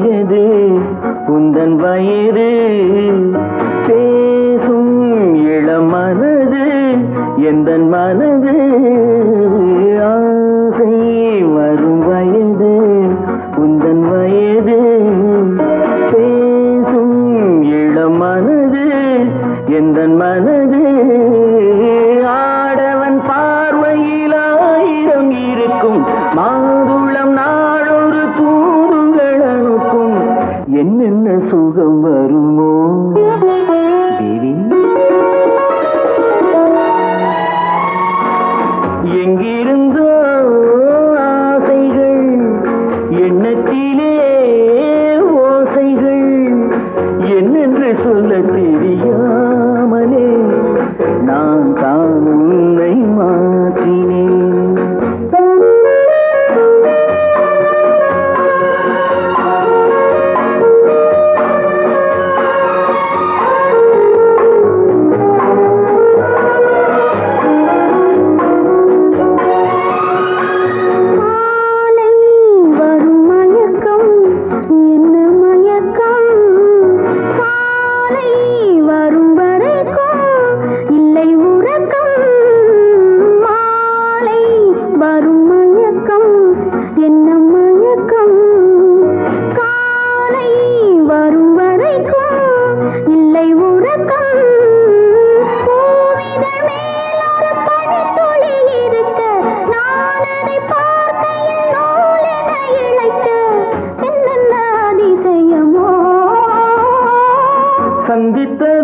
அழகது உந்தன் வயிறு பேசும் இளமனது எந்தன் மனது? நான் சந்தித்ததோ